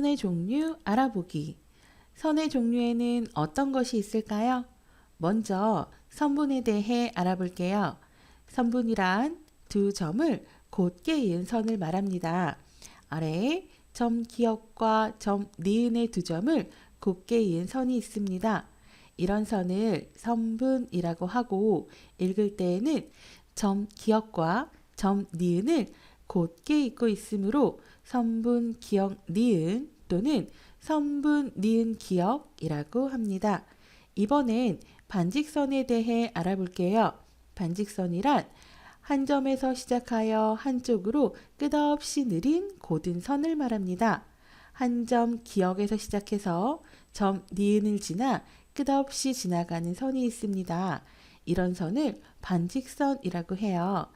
선의 종류 알아보기. 선의 종류에는 어떤 것이 있을까요? 먼저 선분에 대해 알아볼게요. 선분이란 두 점을 곧게 이은 선을 말합니다. 아래에 점 기역과 점 니은의 두 점을 곧게 이은 선이 있습니다. 이런 선을 선분이라고 하고 읽을 때에는 점 기역과 점 니은을 곧게 읽고 있으므로 선분 기역 니은 또는 선분 니은 기역이라고 합니다. 이번엔 반직선에 대해 알아볼게요. 반직선이란 한 점에서 시작하여 한쪽으로 끝없이 느린 고든 선을 말합니다. 한 점 기역에서 시작해서 점 니은을 지나 끝없이 지나가는 선이 있습니다. 이런 선을 반직선이라고 해요.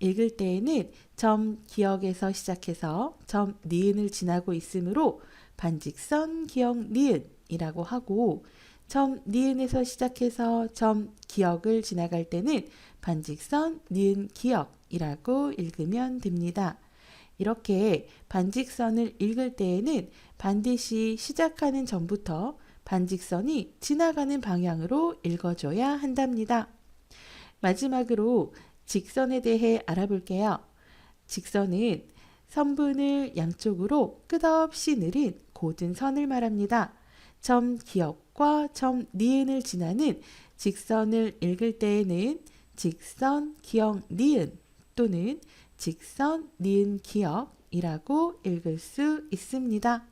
읽을 때에는 점 기역에서 시작해서 점 니은을 지나고 있으므로 반직선 기역 니은이라고 하고 점 니은에서 시작해서 점 기역을 지나갈 때는 반직선 니은 기역이라고 읽으면 됩니다. 이렇게 반직선을 읽을 때에는 반드시 시작하는 점부터 반직선이 지나가는 방향으로 읽어줘야 한답니다. 마지막으로 직선에 대해 알아볼게요. 직선은 선분을 양쪽으로 끝없이 느린 고든 선을 말합니다. 점 기역과 점 니은을 지나는 직선을 읽을 때에는 직선 기역 니은 또는 직선 니은 기역이라고 읽을 수 있습니다.